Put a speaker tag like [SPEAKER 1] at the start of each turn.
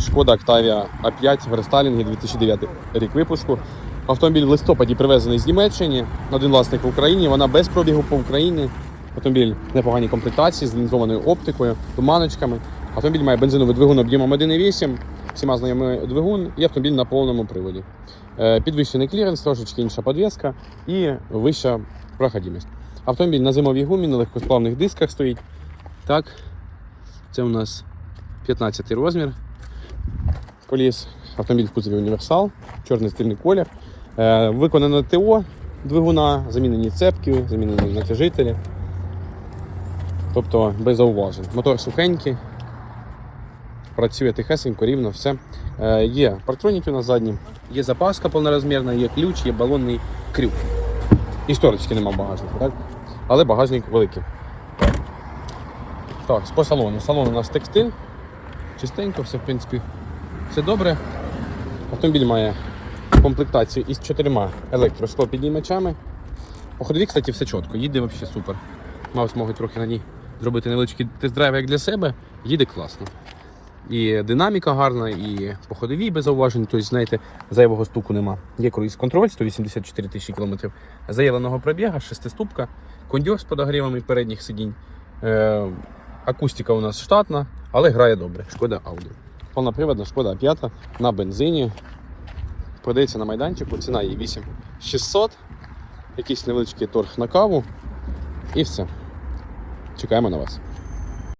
[SPEAKER 1] Шкода Octavia A5 в рестайлінгі 2009 рік випуску. Автомобіль в листопаді привезений з Німеччини. Один власник в Україні. Вона без пробігу по Україні. Автомобіль в непоганій комплектації з лінзованою оптикою, туманочками. Автомобіль має бензиновий двигун об'ємом 1,8, всіма знайомий двигун і автомобіль на повному приводі. Е, Підвищений кліренс, трошечки інша подвеска і вища проходимість. Автомобіль на зимовій гумі, на легкосплавних дисках стоїть. Так, це у нас 15 розмір. Коліс. Автомобіль в кузові універсал, чорний стильний колір. Е, виконано ТО двигуна, замінені цепки, замінені натяжителі. Тобто без зауважень. Мотор сухенький, працює тихесенько, рівно, все. Е, є парктроніки на задні, є запаска повнорозмірна, є ключ, є балонний крюк. І шторочки нема в так? але багажник великий. Так, по салону. Салон у нас текстиль. Чистенько, все в принципі все добре. Автомобіль має комплектацію із чотирма електросклопіднімачами. По ходові, кстати, все чітко, їде взагалі супер. Мав змогу трохи на ній зробити невеличкий тест-драйв як для себе, їде класно. І динаміка гарна, і по ходовій без зауважень, тобто, знаєте, зайвого стуку нема. Є круїз контроль 184 тисячі кілометрів заявленого пробіга, шестиступка, кондьор з подогрівами передніх сидінь. Е, акустика у нас штатна, але грає добре. Шкода Audi. Повноприводна шкода 5 на бензині. Продається на майданчику, ціна її 8600. Якийсь невеличкий торг на каву. І все. Чекаємо на вас.